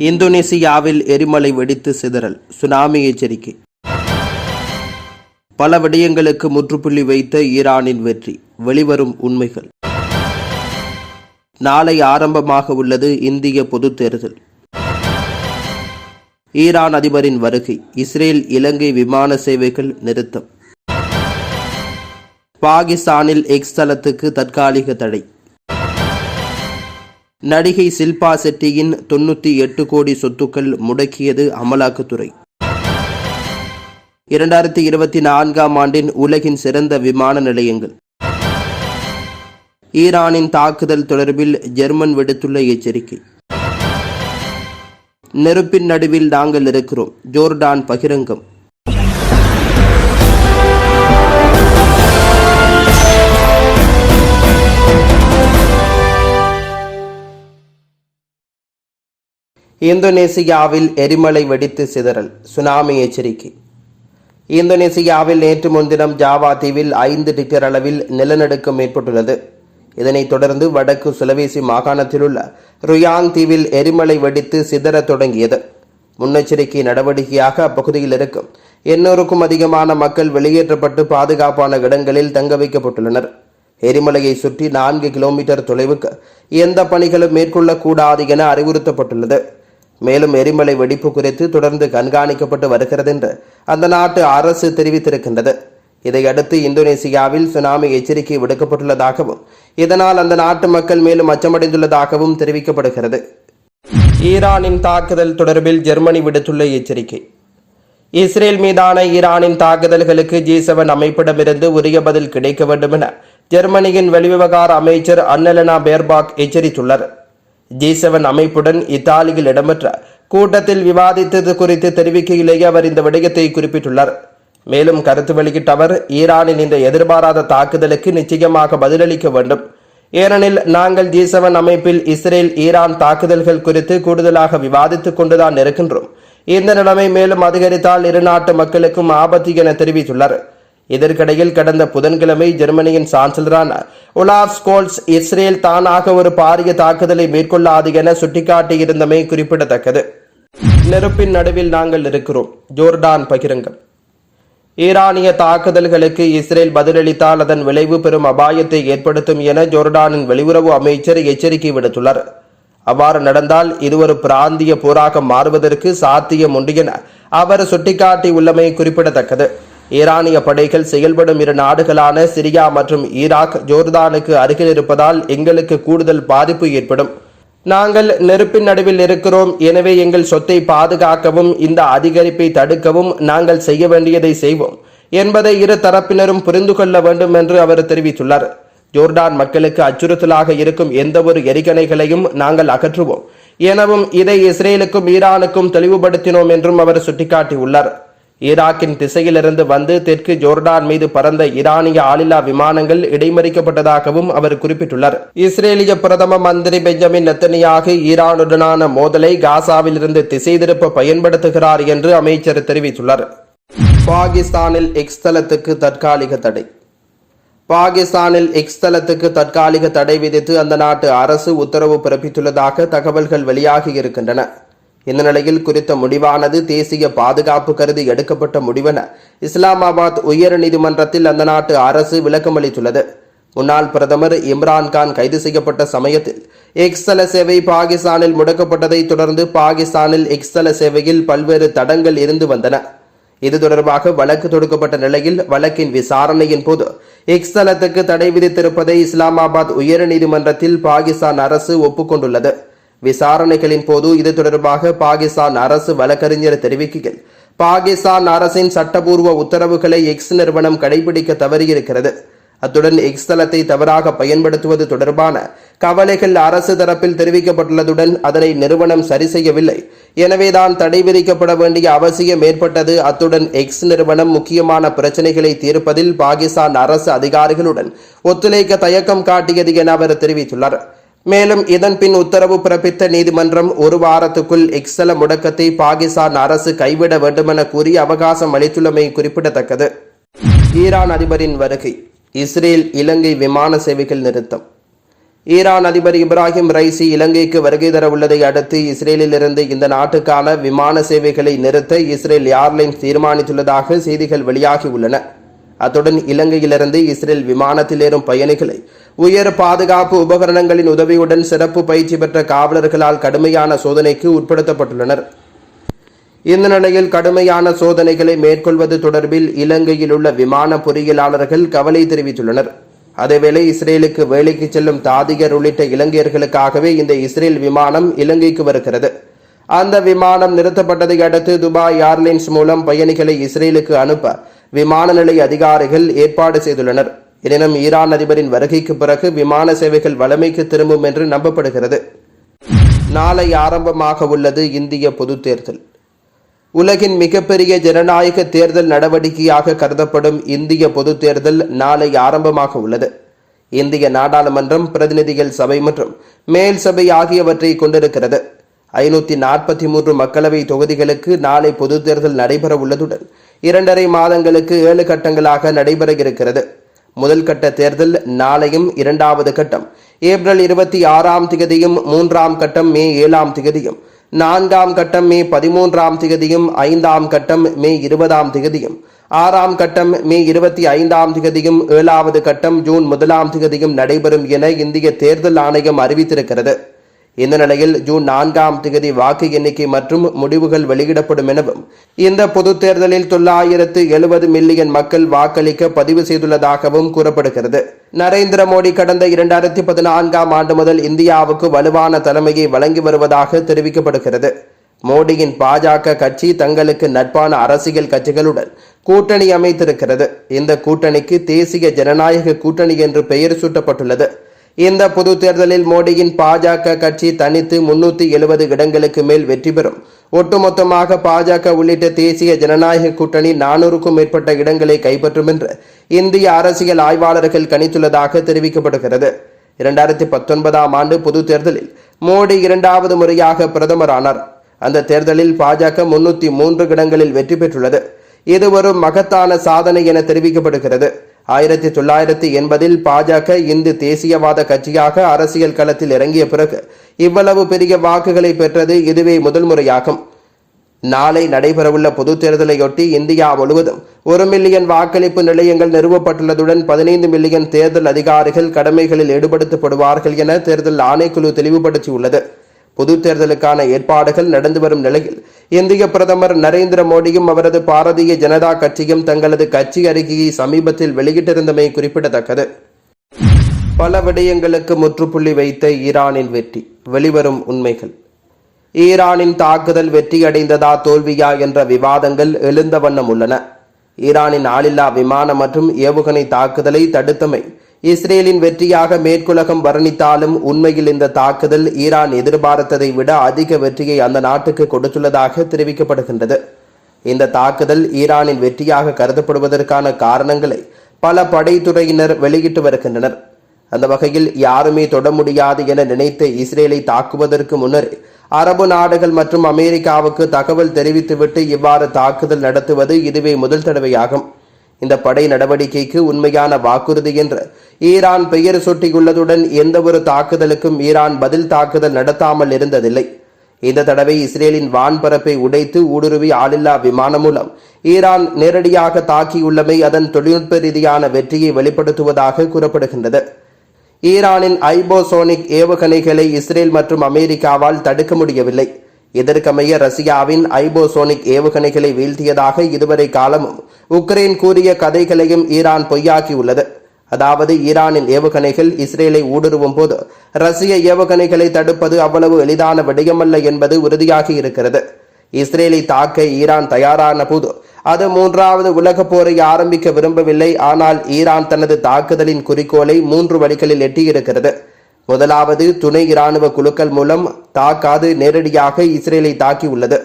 இந்தோனேசியாவில் எரிமலை வெடித்து சிதறல் சுனாமி எச்சரிக்கை. பல விடயங்களுக்கு முற்றுப்புள்ளி வைத்த ஈரானின் வெற்றி வெளிவரும் உண்மைகள். நாளை ஆரம்பமாக உள்ளது இந்திய பொதுத் தேர்தல். ஈரான் அதிபரின் வருகை இஸ்ரேல் இலங்கை விமான சேவைகள் நிறுத்தம். பாகிஸ்தானில் எக்ஸ் தளத்துக்கு தற்காலிக தடை. நடிகை சில்பா செட்டியின் தொண்ணூற்றி எட்டு கோடி சொத்துக்கள் முடக்கியது அமலாக்கத்துறை. இரண்டாயிரத்தி இருபத்தி நான்காம் ஆண்டின் உலகின் சிறந்த விமான நிலையங்கள். ஈரானின் தாக்குதல் தொடர்பில் ஜெர்மன் விடுத்துள்ள எச்சரிக்கை. நெருப்பின் நடுவில் நாங்கள் இருக்கிறோம் ஜோர்டான் பகிரங்கம். இந்தோனேசியாவில் எரிமலை வெடித்து சிதறல் சுனாமி எச்சரிக்கை. இந்தோனேசியாவில் நேற்று முன்தினம் ஜாவா தீவில் ஐந்து டிக்டர் அளவில் நிலநடுக்கம் ஏற்பட்டுள்ளது. இதனைத் தொடர்ந்து வடக்கு சுலவேசி மாகாணத்திலுள்ள ருயாங் தீவில் எரிமலை வெடித்து சிதறத் தொடங்கியது. முன்னெச்சரிக்கை நடவடிக்கையாக அப்பகுதியில் இருக்கும் எண்ணூறுக்கும் அதிகமான மக்கள் வெளியேற்றப்பட்டு பாதுகாப்பான இடங்களில் தங்க வைக்கப்பட்டுள்ளனர். எரிமலையை சுற்றி நான்கு கிலோமீட்டர் தொலைவுக்கு எந்த பணிகளும் மேற்கொள்ளக்கூடாது என அறிவுறுத்தப்பட்டுள்ளது. மேலும் எரிமலை வெடிப்பு குறித்து தொடர்ந்து கண்காணிக்கப்பட்டு வருகிறது என்று அந்த நாட்டு அரசு தெரிவித்திருக்கின்றது. இதையடுத்து இந்தோனேசியாவில் சுனாமி எச்சரிக்கை விடுக்கப்பட்டுள்ளதாகவும் இதனால் அந்த நாட்டு மக்கள் மேலும் அச்சமடைந்துள்ளதாகவும் தெரிவிக்கப்படுகிறது. ஈரானின் தாக்குதல் தொடர்பில் ஜெர்மனி விடுத்துள்ள எச்சரிக்கை. இஸ்ரேல் மீதான ஈரானின் தாக்குதல்களுக்கு ஜி செவன் அமைப்பிடமிருந்து உரிய பதில் கிடைக்க வேண்டும் என ஜெர்மனியின் வெளிவிவகார அமைச்சர் அன்னலனா பேர்பாக் எச்சரித்துள்ளார். ஜி செவன் அமைப்புடன் இத்தாலியில் இடம்பெற்ற கூட்டத்தில் விவாதித்தது குறித்து தெரிவிக்கையிலேயே அவர் இந்த விடயத்தை குறிப்பிட்டுள்ளார். மேலும் கருத்து வெளியிட்ட அவர் ஈரானின் இந்த எதிர்பாராத தாக்குதலுக்கு நிச்சயமாக பதிலளிக்க வேண்டும். ஏனெனில் நாங்கள் ஜி செவன் அமைப்பில் இஸ்ரேல் ஈரான் தாக்குதல்கள் குறித்து கூடுதலாக விவாதித்துக் கொண்டுதான் இருக்கின்றோம். இந்த நிலைமை மேலும் அதிகரித்தால் இரு நாட்டு மக்களுக்கும் ஆபத்து என தெரிவித்துள்ளார். இதற்கிடையில் கடந்த புதன்கிழமை ஜெர்மனியின் சான்சலரான உலாப் ஸ்கோல்ஸ் இஸ்ரேல் தானாக ஒரு பாரிய தாக்குதலை மேற்கொள்ளாது என சுட்டிக்காட்டியிருந்தமை குறிப்பிடத்தக்கது. நெருப்பின் நடுவில் நாங்கள் இருக்கிறோம். ஜோர்டான் பகிரங்கம் ஈரானிய தாக்குதல்களுக்கு இஸ்ரேல் பதிலளித்தால் அதன் விளைவு பெரும் அபாயத்தை ஏற்படுத்தும் என ஜோர்டானின் வெளியுறவு அமைச்சர் எச்சரிக்கை விடுத்துள்ளார். அவ்வாறு நடந்தால் இது ஒரு பிராந்திய போராக மாறுவதற்கு சாத்தியம் உண்டு என அவர் சுட்டிக்காட்டி உள்ளமை குறிப்பிடத்தக்கது. ஈரானிய படைகள் செயல்படும் இரு நாடுகளான சிரியா மற்றும் ஈராக் ஜோர்தானுக்கு அருகில் இருப்பதால் எங்களுக்கு கூடுதல் பாதிப்பு ஏற்படும். நாங்கள் நெருப்பின் நடுவில் இருக்கிறோம். எனவே எங்கள் சொத்தை பாதுகாக்கவும் இந்த அதிகரிப்பை தடுக்கவும் நாங்கள் செய்ய வேண்டியதை செய்வோம் என்பதை இரு தரப்பினரும் புரிந்து கொள்ள வேண்டும் என்று அவர் தெரிவித்துள்ளார். ஜோர்டான் மக்களுக்கு அச்சுறுத்தலாக இருக்கும் எந்தவொரு எரிகணைகளையும் நாங்கள் அகற்றுவோம். எனவும் இதை இஸ்ரேலுக்கும் ஈரானுக்கும் தெளிவுபடுத்தினோம் என்றும் அவர் சுட்டிக்காட்டியுள்ளார். ஈராக்கின் திசையிலிருந்து வந்து தெற்கு ஜோர்டான் மீது பறந்த ஈரானிய ஆளில்லா விமானங்கள் இடைமறிக்கப்பட்டதாகவும் அவர் குறிப்பிட்டுள்ளார். இஸ்ரேலிய பிரதம மந்திரி பெஞ்சமின் நெத்தனியாக ஈரானுடனான மோதலை காசாவில் இருந்து திசை திருப்ப பயன்படுத்துகிறார் என்று அமைச்சர் தெரிவித்துள்ளார். பாகிஸ்தானில் எக்ஸ் தளத்துக்கு தற்காலிக தடை. பாகிஸ்தானில் எக்ஸ் தளத்துக்கு தற்காலிக தடை விதித்து அந்த நாட்டு அரசு உத்தரவு பிறப்பித்துள்ளதாக தகவல்கள் வெளியாகி இருக்கின்றன. இந்த நிலையில் குறித்த முடிவானது தேசிய பாதுகாப்பு கருதி எடுக்கப்பட்ட முடிவென இஸ்லாமாபாத் உயர் நீதிமன்றத்தில் அந்த நாட்டு அரசு விளக்கமளித்துள்ளது முன்னாள் பிரதமர் இம்ரான்கான் கைது செய்யப்பட்ட சமயத்தில் எக்ஸ்தல சேவை பாகிஸ்தானில் முடக்கப்பட்டதை தொடர்ந்து பாகிஸ்தானில் எக்ஸ்தல சேவையில் பல்வேறு தடங்கள் இருந்து வந்தன. இது தொடர்பாக வழக்கு தொடுக்கப்பட்ட நிலையில் வழக்கின் விசாரணையின் போது எக்ஸ்தலத்துக்கு தடை விதித்திருப்பதை இஸ்லாமாபாத் உயர் நீதிமன்றத்தில் பாகிஸ்தான் அரசு ஒப்புக்கொண்டுள்ளது. விசாரணைகளின் போது இது தொடர்பாக பாகிஸ்தான் அரசு வழக்கறிஞர் தெரிவிக்கையில் பாகிஸ்தான் அரசின் சட்டபூர்வ உத்தரவுகளை எக்ஸ் நிறுவனம் கடைபிடிக்க தவறியிருக்கிறது. அத்துடன் எக்ஸ் தளத்தை தவறாக பயன்படுத்துவது தொடர்பான கவலைகள் அரசு தரப்பில் தெரிவிக்கப்பட்டுள்ளதுடன் அதனை நிறுவனம் சரி செய்யவில்லை. எனவேதான் தடை விதிக்கப்பட வேண்டிய அவசியம் ஏற்பட்டது. அத்துடன் எக்ஸ் நிறுவனம் முக்கியமான பிரச்சனைகளை தீர்ப்பதில் பாகிஸ்தான் அரசு அதிகாரிகளுடன் ஒத்துழைக்க தயக்கம் காட்டியது என அவர் தெரிவித்துள்ளார். மேலும் இதன் பின் உத்தரவு பிறப்பித்த நீதிமன்றம் ஒரு வாரத்துக்குள் எக்ஸல முடக்கத்தை பாகிஸ்தான் அரசு கைவிட வேண்டுமென கூறி அவகாசம் அளித்துள்ளமை குறிப்பிடத்தக்கது. ஈரான் அதிபரின் வருகை. இஸ்ரேல் இலங்கை விமான சேவைகள் நிறுத்தம். ஈரான் அதிபர் இப்ராஹிம் ரைசி இலங்கைக்கு வருகை தர உள்ளதை அடுத்து இஸ்ரேலிலிருந்து இந்த நாட்டுக்கான விமான சேவைகளை நிறுத்த இஸ்ரேல் ஏர்லைன்ஸ் தீர்மானித்துள்ளதாக செய்திகள் வெளியாகியுள்ளன அத்துடன் இலங்கையிலிருந்து இஸ்ரேல் விமானத்தில் ஏறும் பயணிகளை உயர் பாதுகாப்பு உபகரணங்களின் உதவியுடன் சிறப்பு பயிற்சி பெற்ற காவலர்களால் கடுமையான சோதனைக்கு உட்படுத்தப்பட்டுள்ளனர். இந்த நிலையில் கடுமையான சோதனைகளை மேற்கொள்வது தொடர்பில் இலங்கையில் உள்ள விமான பொறியியலாளர்கள் கவலை தெரிவித்துள்ளனர். அதேவேளை இஸ்ரேலுக்கு வேலைக்கு செல்லும் தாதிகர் உள்ளிட்ட இலங்கையர்களுக்காகவே இந்த இஸ்ரேல் விமானம் இலங்கைக்கு வருகிறது. அந்த விமானம் நிறுத்தப்பட்டதை அடுத்து துபாய் ஏர்லைன்ஸ் மூலம் பயணிகளை இஸ்ரேலுக்கு அனுப்ப விமான நிலைய அதிகாரிகள் ஏற்பாடு செய்துள்ளனர். எனினும் ஈரான் அதிபரின் வருகைக்கு பிறகு விமான சேவைகள் வழமைக்கு திரும்பும் என்று நம்பப்படுகிறது. நாளை ஆரம்பமாக உள்ளது இந்திய பொது தேர்தல். உலகின் மிகப்பெரிய ஜனநாயக தேர்தல் நடவடிக்கையாக கருதப்படும் இந்திய பொது தேர்தல் நாளை ஆரம்பமாக உள்ளது. இந்திய நாடாளுமன்றம் பிரதிநிதிகள் சபை மற்றும் மேல் சபை ஆகியவற்றை கொண்டிருக்கிறது. ஐநூற்றி நாற்பத்தி மூன்று மக்களவை தொகுதிகளுக்கு நாளை பொதுத் தேர்தல் நடைபெற உள்ளதுடன் இரண்டரை மாதங்களுக்கு ஏழு கட்டங்களாக நடைபெற இருக்கிறது. முதல் கட்ட தேர்தல் நாளையும் இரண்டாவது கட்டம். ஏப்ரல் இருபத்தி ஆறாம் திகதியும் மூன்றாம் கட்டம் மே ஏழாம் திகதியும். நான்காம் கட்டம் மே பதிமூன்றாம் திகதியும் ஐந்தாம் கட்டம் மே இருபதாம் திகதியும். ஆறாம் கட்டம் மே இருபத்தி ஐந்தாம் திகதியும் ஏழாவது கட்டம் ஜூன் முதலாம் திகதியும் நடைபெறும் என இந்திய தேர்தல் ஆணையம் அறிவித்திருக்கிறது. இந்த நிலையில் ஜூன் நான்காம் திகதி வாக்கு எண்ணிக்கை மற்றும் முடிவுகள் வெளியிடப்படும் எனவும் இந்த பொதுத் தேர்தலில் தொள்ளாயிரத்து எழுபது மில்லியன் மக்கள் வாக்களிக்க பதிவு செய்துள்ளதாகவும் கூறப்படுகிறது. நரேந்திர மோடி கடந்த இரண்டாயிரத்தி பதினான்காம் ஆண்டு முதல் இந்தியாவுக்கு வலுவான தலைமையை வழங்கி வருவதாக தெரிவிக்கப்படுகிறது. மோடியின் பாஜக கட்சி தங்களுக்கு நட்பான அரசியல் கட்சிகளுடன் கூட்டணி அமைத்திருக்கிறது. இந்த கூட்டணிக்கு தேசிய ஜனநாயக கூட்டணி என்று பெயர் சூட்டப்பட்டுள்ளது. இந்த பொது தேர்தலில் மோடியின் பாஜக கட்சி தனித்து முன்னூத்தி எழுபது இடங்களுக்கு மேல் வெற்றி பெறும். ஒட்டுமொத்தமாக பாஜக உள்ளிட்ட தேசிய ஜனநாயக கூட்டணி நானூறுக்கும் மேற்பட்ட இடங்களை கைப்பற்றும் என்று இந்திய அரசியல் ஆய்வாளர்கள் கணித்துள்ளதாக தெரிவிக்கப்படுகிறது. இரண்டாயிரத்தி பத்தொன்பதாம் ஆண்டு பொது தேர்தலில் மோடி இரண்டாவது முறையாக பிரதமர் ஆனார் அந்த தேர்தலில் பாஜக முன்னூத்தி மூன்று இடங்களில் வெற்றி பெற்றுள்ளது. இது ஒரு மகத்தான சாதனை என தெரிவிக்கப்படுகிறது. ஆயிரத்தி தொள்ளாயிரத்தி எண்பதில் பாஜக இந்து தேசியவாத கட்சியாக அரசியல் களத்தில் இறங்கிய பிறகு இவ்வளவு பெரிய வாக்குகளை பெற்றது இதுவே முதல் முறையாகும். நாளை நடைபெறவுள்ள பொதுத் தேர்தலையொட்டி இந்தியா முழுவதும் ஒரு மில்லியன் வாக்களிப்பு நிலையங்கள் நிறுவப்பட்டுள்ளதுடன் பதினைந்து மில்லியன் தேர்தல் அதிகாரிகள் கடமைகளில் ஈடுபடுத்தப்படுவார்கள் என தேர்தல் ஆணைக்குழு தெளிவுபடுத்தியுள்ளது. பொது தேர்தலுக்கான ஏற்பாடுகள் நடந்து வரும் நிலையில் இந்திய பிரதமர் நரேந்திர மோடியும் அவரது பாரதிய ஜனதா கட்சியும் தங்களது கட்சி அறிக்கையை சமீபத்தில் வெளியிட்டிருந்தமை குறிப்பிடத்தக்கது. பல விடயங்களுக்கு முற்றுப்புள்ளி வைத்த ஈரானின் வெற்றி வெளிவரும் உண்மைகள். ஈரானின் தாக்குதல் வெற்றியடைந்ததா தோல்வியா என்ற விவாதங்கள் எழுந்த வண்ணம் உள்ளன. ஈரானின் ஆளில்லா விமானம் மற்றும் ஏவுகணை தாக்குதலை தடுத்தமை இஸ்ரேலின் வெற்றியாக மேற்குலகம் வர்ணித்தாலும் உண்மையில் இந்த தாக்குதல் ஈரான் எதிர்பார்த்ததை விட அதிக வெற்றியை அந்த நாட்டுக்கு கொடுத்துள்ளதாக தெரிவிக்கப்படுகின்றது. இந்த தாக்குதல் ஈரானின் வெற்றியாக கருதப்படுவதற்கான காரணங்களை பல படைத்துறையினர் வெளியிட்டு வருகின்றனர். அந்த வகையில் யாருமே தொட முடியாது என நினைத்து இஸ்ரேலை தாக்குவதற்கு முன்னர் அரபு நாடுகள் மற்றும் அமெரிக்காவுக்கு தகவல் தெரிவித்துவிட்டு இவ்வாறு தாக்குதல் நடத்துவது இதுவே முதல் தடவையாகும். இந்த படை நடவடிக்கைக்கு உண்மையான வாக்குறுதி என்று ஈரான் பெயர் சுட்டியுள்ளதுடன் ஒரு தாக்குதலுக்கும் ஈரான் பதில் தாக்குதல் நடத்தாமல் இருந்ததில்லை. இந்த தடவை இஸ்ரேலின் வான்பரப்பை உடைத்து ஊடுருவி ஆளில்லா விமானம் மூலம் ஈரான் நேரடியாக தாக்கியுள்ளமை அதன் தொழில்நுட்ப ரீதியான வெற்றியை வெளிப்படுத்துவதாக கூறப்படுகின்றது. ஈரானின் ஐபோசோனிக் ஏவுகணைகளை இஸ்ரேல் மற்றும் அமெரிக்காவால் தடுக்க முடியவில்லை. இதற்கமைய ரஷ்யாவின் ஐபோசோனிக் ஏவுகணைகளை வீழ்த்தியதாக இதுவரை காலமும் உக்ரைன் கூறிய கதைகளையும் ஈரான் பொய்யாக்கியுள்ளது. அதாவது ஈரானின் ஏவுகணைகள் இஸ்ரேலை ஊடுருவும் போது ரஷ்ய ஏவுகணைகளை தடுப்பது அவ்வளவு எளிதான விடயமல்ல என்பது உறுதியாகி இருக்கிறது. இஸ்ரேலை தாக்க ஈரான் தயாரான போது அது மூன்றாவது உலகப் போரை ஆரம்பிக்க விரும்பவில்லை. ஆனால் ஈரான் தனது தாக்குதலின் குறிக்கோளை மூன்று வழிகளில் எட்டியிருக்கிறது. முதலாவது துணை இராணுவ குழுக்கள் மூலம் தாக்காது நேரடியாக இஸ்ரேலை தாக்கியுள்ளது.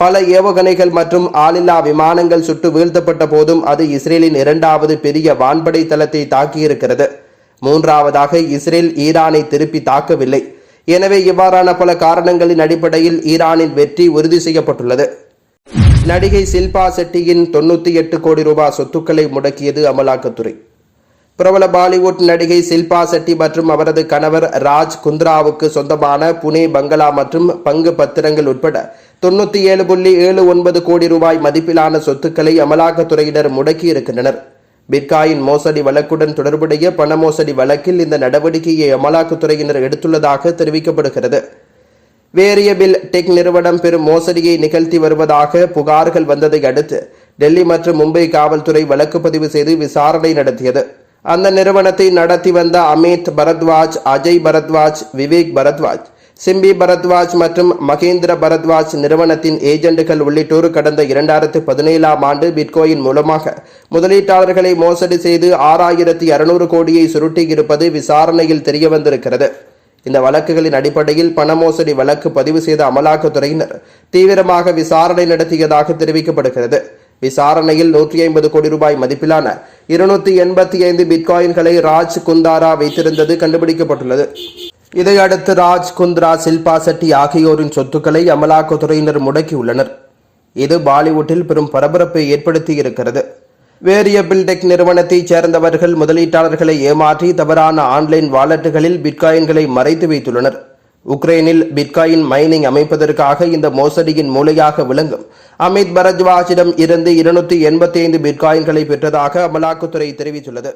பல ஏவுகணைகள் மற்றும் ஆளில்லா விமானங்கள் சுட்டு வீழ்த்தப்பட்ட போதும் அது இஸ்ரேலின் இரண்டாவது பெரிய வான்படை தளத்தை தாக்கியிருக்கிறது. மூன்றாவதாக இஸ்ரேல் ஈரானை திருப்பி தாக்கவில்லை. எனவே இவ்வாறான பல காரணங்களின் அடிப்படையில் ஈரானின் வெற்றி உறுதி செய்யப்பட்டுள்ளது. நடிகை சில்பா செட்டியின் தொண்ணூற்றி எட்டு கோடி ரூபாய் சொத்துக்களை முடக்கியது அமலாக்கத்துறை. பிரபல பாலிவுட் நடிகை சில்பா செட்டி மற்றும் அவரது கணவர் ராஜ் குந்த்ராவுக்கு சொந்தமான புனே பங்களா மற்றும் பங்கு பத்திரங்கள் உட்பட தொண்ணூத்தி ஏழு புள்ளி ஏழு ஒன்பது கோடி ரூபாய் மதிப்பிலான சொத்துக்களை அமலாக்கத்துறையினர் முடக்கியிருக்கின்றனர் பிட்காயின் மோசடி வழக்குடன் தொடர்புடைய பண மோசடி வழக்கில் இந்த நடவடிக்கையை அமலாக்கத்துறையினர் எடுத்துள்ளதாக தெரிவிக்கப்படுகிறது. வேரியபிள் டெக் நிறுவனம் பெரும் மோசடியை நிகழ்த்தி வருவதாக புகார்கள் வந்ததை அடுத்து டெல்லி மற்றும் மும்பை காவல்துறை வழக்கு பதிவு செய்து விசாரணை நடத்தியது. அந்த நிறுவனத்தை நடத்தி வந்த அமித் பரத்வாஜ் அஜய் பரத்வாஜ் விவேக் பரத்வாஜ் சிம்பி பரத்வாஜ் மற்றும் மகேந்திர பரத்வாஜ் நிறுவனத்தின் ஏஜெண்டுகள் உள்ளிட்டோர் கடந்த இரண்டாயிரத்து பதினேழாம் ஆண்டு பிட்கோயின் மூலமாக முதலீட்டாளர்களை மோசடி செய்து ஆறாயிரத்தி அறுநூறு கோடியை சுருட்டியிருப்பது விசாரணையில் தெரியவந்திருக்கிறது. இந்த வழக்குகளின் அடிப்படையில் பண மோசடி வழக்கு பதிவு செய்த அமலாக்கத்துறையினர் தீவிரமாக விசாரணை நடத்தியதாக தெரிவிக்கப்படுகிறது. விசாரணையில் நூற்றி ஐம்பது கோடி ரூபாய் மதிப்பிலான இருநூத்தி எண்பத்தி ஐந்து பிட்காயின்களை ராஜ் குந்தாரா வைத்திருந்தது கண்டுபிடிக்கப்பட்டுள்ளது. இதையடுத்து ராஜ் குந்த்ரா சில்பா செட்டி ஆகியோரின் சொத்துக்களை அமலாக்கத்துறையினர் முடக்கியுள்ளனர். இது பாலிவுட்டில் பெரும் பரபரப்பை ஏற்படுத்தியிருக்கிறது. வேரியபிள் டெக் நிறுவனத்தைச் சேர்ந்தவர்கள் முதலீட்டாளர்களை ஏமாற்றி தவறான ஆன்லைன் வாலெட்டுகளில் பிட்காயின்களை மறைத்து வைத்துள்ளனர். உக்ரைனில் பிட்காயின் மைனிங் அமைப்பதற்காக இந்த மோசடியின் மூளையாக விளங்கும். அமித் பரத்வாஜிடம் இருந்து இருநூத்தி எண்பத்தி ஐந்து பிட்காயின்களை பெற்றதாக அமலாக்கத்துறை தெரிவித்துள்ளது.